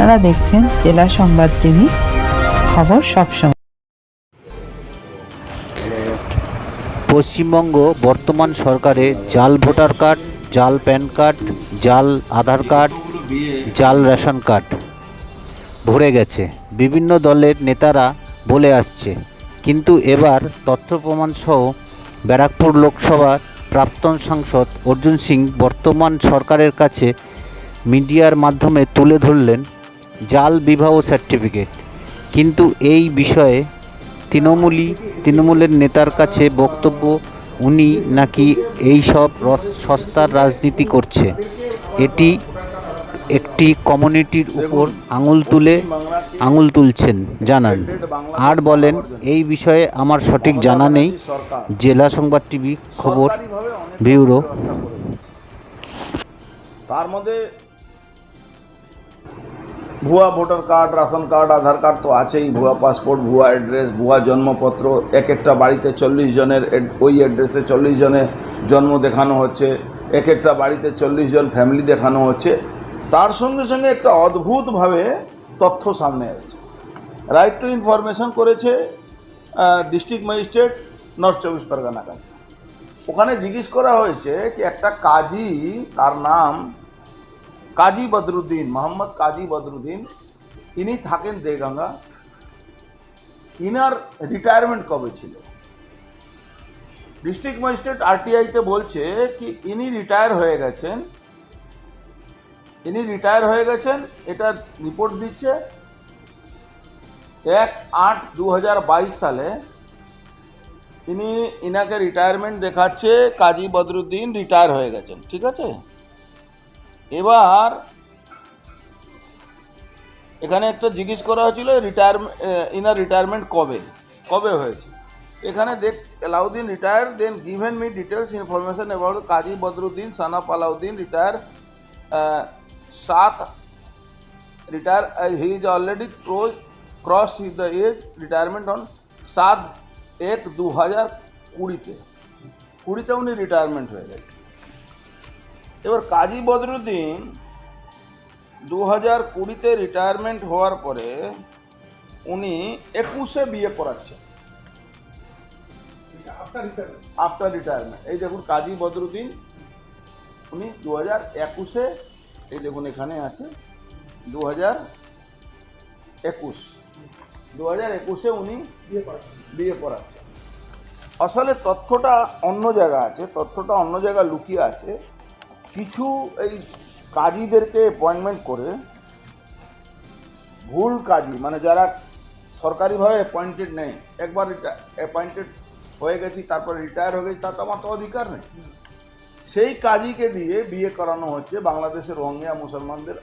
আপনারা দেখছেন জেলা সংবাদ টিভি খবর সবসময় পশ্চিমবঙ্গ বর্তমান সরকারে জাল ভোটার কার্ড, জাল প্যান কার্ড, জাল আধার কার্ড, জাল রেশন কার্ড ভরে গেছে। বিভিন্ন দলের নেতারা বলে আসছে। কিন্তু এবার তথ্য প্রমাণ সহ ব্যারাকপুর লোকসভার প্রাক্তন সাংসদ অর্জুন সিং বর্তমান সরকারের কাছে মিডিয়ার মাধ্যমে তুলে ধরলেন জাল বিবাহ সার্টিফিকেট কিন্তু এই বিষয়ে তৃণমূলী, তৃণমূলের নেতার কাছে বক্তব্য, উনি নাকি এই সব সস্তার রাজনীতি করছে। এটি একটি কমিউনিটির উপর আঙুল তুলে আঙুল তুলছেন, জানান। আর বলেন, এই বিষয়ে আমার সঠিক জানা নেই। জেলা সংবাদ টিভি খবর ব্যুরো। তার মধ্যে ভুয়া voter card, ration card, Aadhaar card তো আছেই, ভুয়া পাসপোর্ট, ভুয়া অ্যাড্রেস, ভুয়া জন্মপত্র, এক একটা বাড়িতে চল্লিশ জনের ওই অ্যাড্রেসে চল্লিশ জনের জন্ম দেখানো হচ্ছে, এক একটা বাড়িতে চল্লিশ জন ফ্যামিলি দেখানো হচ্ছে। তার সঙ্গে সঙ্গে একটা অদ্ভুতভাবে তথ্য সামনে আসছে। রাইট টু ইনফরমেশন করেছে ডিস্ট্রিক্ট ম্যাজিস্ট্রেট নর্থ চব্বিশ পরগনা কাছে ওখানে জিজ্ঞেস করা হয়েছে কি একটা কাজী, তার নাম কাজী বদরুদ্দিন, মোহাম্মদ কাজী বদরুদ্দিন, ইনি থাকেন দেগঙ্গা। ইনার রিটায়ারমেন্ট কবে ছিল? ডিস্ট্রিক্ট ম্যাজিস্ট্রেট আরটিআইতে বলছে কি ইনি রিটায়ার হয়ে গেছেন। ইনি রিটায়ার হয়ে গেছেন, এটার রিপোর্ট দিচ্ছে। এক আট দু সালে তিনি ইনাকে রিটায়ারমেন্ট দেখাচ্ছে, কাজী বদরুদ্দিন রিটায়ার হয়ে গেছেন। ঠিক আছে? এবার এখানে একটা জিজ্ঞেস করা হয়েছিল রিটায়ারমেন্ট ইনার রিটায়ারমেন্ট কবে? কবে হয়েছে? এখানে দেখ Alauddin retire then given me details information about Kazi Badruddin Sanap Alauddin retire সাত retire he is already close cross the age retirement on সাত এক দু হাজার কুড়িতে। কুড়িতে উনি রিটায়ারমেন্ট হয়ে গেছে এবার কাজী বদরুদ্দিন দু হাজার কুড়িতে রিটায়ারমেন্ট হওয়ার পরে উনি একুশে বিয়ে করাচ্ছেন আফটার রিটায়ারমেন্ট এই দেখুন কাজী বদরুদ্দিন উনি দু হাজার একুশে এই দেখুন এখানে আছে দু হাজার একুশ দু হাজার একুশে উনি বিয়ে করাচ্ছেন আসলে তথ্যটা অন্য জায়গা আছে তথ্যটা অন্য জায়গা লুকিয়ে আছে। কিছু এই কাজীদেরকে অ্যাপয়েন্টমেন্ট করে ভুল কাজী মানে যারা সরকারিভাবে অ্যাপয়েন্টেড নেই একবার অ্যাপয়েন্টেড হয়ে গেছি তারপর রিটায়ার হয়ে গেছি তার তো আমার তো অধিকার নেই। সেই কাজীকে দিয়ে বিয়ে করানো হচ্ছে বাংলাদেশের রোহিঙ্গা মুসলমানদের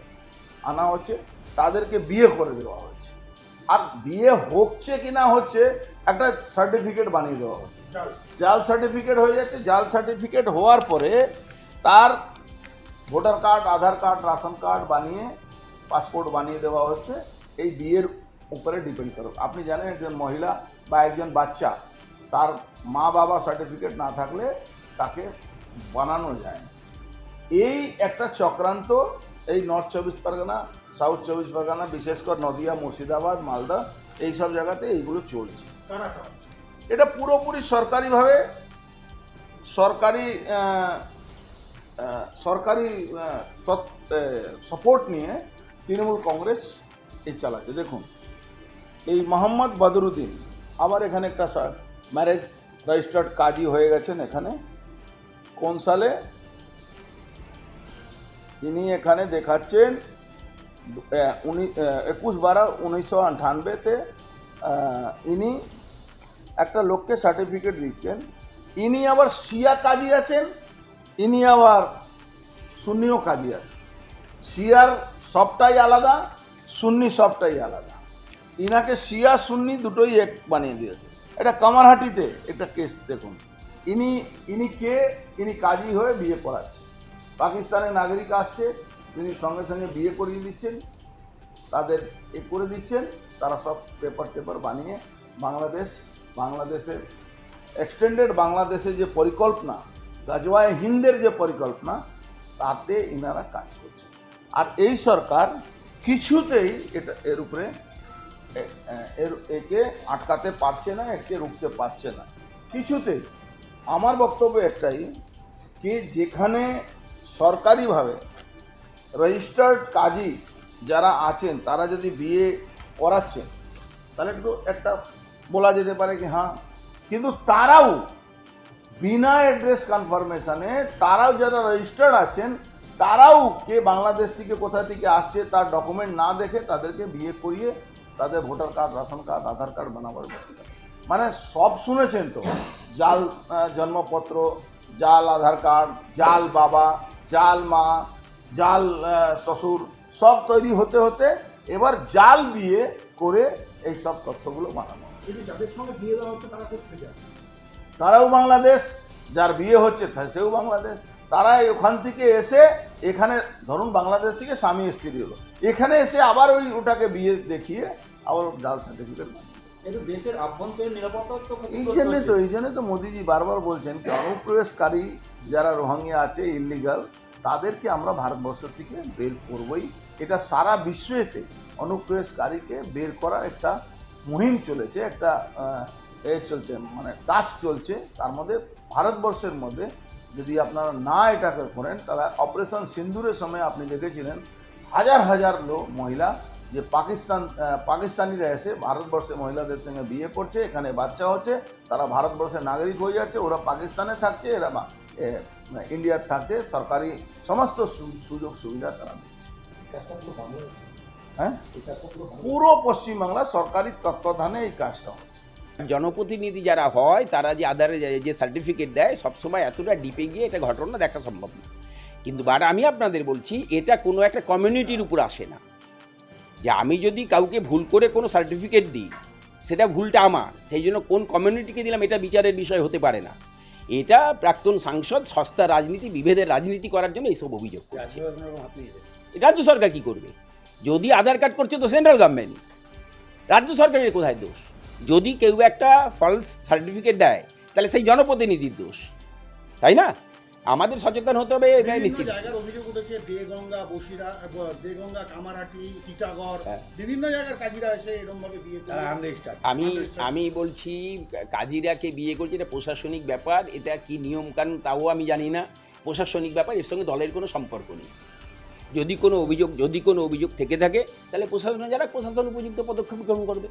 আনা হচ্ছে তাদেরকে বিয়ে করে দেওয়া হচ্ছে। আর বিয়ে হচ্ছে কি না হচ্ছে একটা সার্টিফিকেট বানিয়ে দেওয়া হচ্ছে। জাল। সার্টিফিকেট হয়ে যাচ্ছে জাল সার্টিফিকেট হওয়ার পরে তার voter card Aadhaar card ration card বানিয়ে পাসপোর্ট বানিয়ে দেওয়া হচ্ছে। এই বিয়ের উপরে ডিপেন্ড করো আপনি জানেন একজন মহিলা বা একজন বাচ্চা তার মা বাবা সার্টিফিকেট না থাকলে তাকে বানানো যায় না। এই একটা চক্রান্ত এই নর্থ চব্বিশ পরগনা সাউথ চব্বিশ পরগনা বিশেষ করে নদিয়া মুর্শিদাবাদ মালদা এই সব জায়গাতে এইগুলো চলছে। এটা পুরোপুরি সরকারিভাবে সরকারি সরকারি সাপোর্ট নিয়ে তৃণমূল কংগ্রেস এই চালাচ্ছে। দেখুন, এই মোহাম্মদ বদরুদ্দিন আবার এখানে একটা ম্যারেজ রেজিস্টার্ড কাজী হয়ে গেছেন এখানে। কোন সালে? ইনি এখানে দেখাচ্ছেন উনি একুশ বারো উনিশশো আটানব্বইতে ইনি একটা লোককে সার্টিফিকেট দিচ্ছেন। ইনি আবার সিয়া কাজী আছেন। ইনি আবার সুন্নিও কাজী আছে শিয়ার সবটাই আলাদা, সুন্নি সবটাই আলাদা। ইনাকে শিয়া সুন্নি দুটোই এক বানিয়ে দিয়েছে। এটা কামারহাটিতে একটা কেস, দেখুন। ইনি ইনি কে? ইনি কাজী হয়ে বিয়ে করাচ্ছে। পাকিস্তানের নাগরিক আসছে, তিনি সঙ্গে সঙ্গে বিয়ে করিয়ে দিচ্ছেন। তাদের এ করে দিচ্ছেন। তারা সব পেপার টেপার বানিয়ে বাংলাদেশ, বাংলাদেশের এক্সটেন্ডেড বাংলাদেশের যে পরিকল্পনা গাজওয়ায় হিন্দের যে পরিকল্পনা, তাতে ইনারা কাজ করছেন। আর এই সরকার কিছুতেই এটা, এর উপরে এর, একে আটকাতে পারছে না, একে রুখতে পারছে না। কিছুতেই। আমার বক্তব্য একটাই কি, যেখানে সরকারিভাবে রেজিস্টার্ড কাজী যারা আছেন, তারা যদি বিয়ে করাচ্ছেন, তাহলে একটু, একটা বলা যেতে পারে কি হ্যাঁ। কিন্তু তারাও বিনা অ্যাড্রেস কনফার্মেশনে তারাও যারা রেজিস্টার্ড আছেন, তারাও কে বাংলাদেশ থেকে কোথা থেকে আসছে তার ডকুমেন্ট না দেখে তাদেরকে বিয়ে করিয়ে তাদের voter card ration card Aadhaar card বানাবার ব্যবস্থা। মানে সব শুনেছেন তো, জাল জন্মপত্র, জাল আধার কার্ড জাল বাবা, জাল মা, জাল শ্বশুর, সব তৈরি হতে হতে এবার জাল বিয়ে করে এই সব তথ্যগুলো বানানো। যাদের সঙ্গে বিয়ে দেওয়া হচ্ছে তারা তারাও বাংলাদেশ যার বিয়ে হচ্ছে সেও বাংলাদেশ। তারা ওখান থেকে এসে এখানে ধরুন বাংলাদেশ থেকে স্বামী স্ত্রী হলো। এখানে এসে আবার ওই ওটাকে বিয়ে দেখিয়ে আবার জাল সার্টিফিকেট এই জন্যই তো এই জন্যই তো মোদিজি বারবার বলছেন কি অনুপ্রবেশকারী যারা রোহাঙ্গিয়া আছে ইলিগাল তাদেরকে আমরা ভারতবর্ষ থেকে বের করবই। এটা সারা বিশ্বেতে অনুপ্রবেশকারীকে বের করার একটা মুহিম চলেছে একটা এ চলছে মানে কাজ চলছে তার মধ্যে ভারতবর্ষের মধ্যে যদি আপনারা না এটাকে করেন তাহলে অপারেশন সিন্দুরের সময় আপনি দেখেছিলেন হাজার হাজার লোক মহিলা যে পাকিস্তান পাকিস্তানিরা এসে ভারতবর্ষে মহিলাদের সঙ্গে বিয়ে করছে এখানে বাচ্চা হচ্ছে তারা ভারতবর্ষের নাগরিক হয়ে যাচ্ছে ওরা পাকিস্তানে থাকছে এরা ইন্ডিয়ার থাকছে সরকারি সমস্ত সুযোগ সুবিধা তারা দিচ্ছে। হ্যাঁ? পুরো পশ্চিমবাংলা সরকারি তত্ত্বাবধানে এই কাজটা হচ্ছে। জনপ্রতিনিধি যারা হয় তারা যে আধারে যে- সার্টিফিকেট দেয় সবসময় এতটা ডিপে গিয়ে এটা ঘটনা দেখা সম্ভব না কিন্তু বাট আমি আপনাদের বলছি এটা কোনো একটা কমিউনিটির উপর আসে না। যে আমি যদি কাউকে ভুল করে কোনো সার্টিফিকেট দিই সেটা ভুলটা আমার। সেই জন্য কোন কমিউনিটিকে দিলাম এটা বিচারের বিষয় হতে পারে না। এটা প্রাক্তন সাংসদ সস্তা রাজনীতি বিভেদের রাজনীতি করার জন্য এইসব অভিযোগ করছে। রাজ্য সরকার কি করবে? যদি আধার কার্ড করছে তো সেন্ট্রাল গভর্নমেন্ট রাজ্য সরকারের কোথায় দোষ? যদি কেউ একটা ফলস সার্টিফিকেট দেয় তাহলে সেই জনপ্রতিনিধির দোষ। তাই না? আমাদের সচেতন হতে হবে এটা বিভিন্ন নিশ্চিত। জায়গার অভিযোগ উঠেছে দেগঙ্গা বসিরা দেগঙ্গা কামারহাটি টিটাগড় হ্যাঁ। বিভিন্ন জায়গার কাজীরা এসে এরকম ভাবে বিয়ে করে। আমি আমি বলছি কাজিরাকে বিয়ে করছে এটা প্রশাসনিক ব্যাপার এটা কি নিয়ম কানুন তাও আমি জানি না। প্রশাসনিক ব্যাপার এর সঙ্গে দলের কোনো সম্পর্ক নেই। যদি কোনো অভিযোগ যদি কোনো অভিযোগ থেকে থাকে তাহলে প্রশাসন যারা প্রশাসন উপযুক্ত পদক্ষেপ গ্রহণ করবে।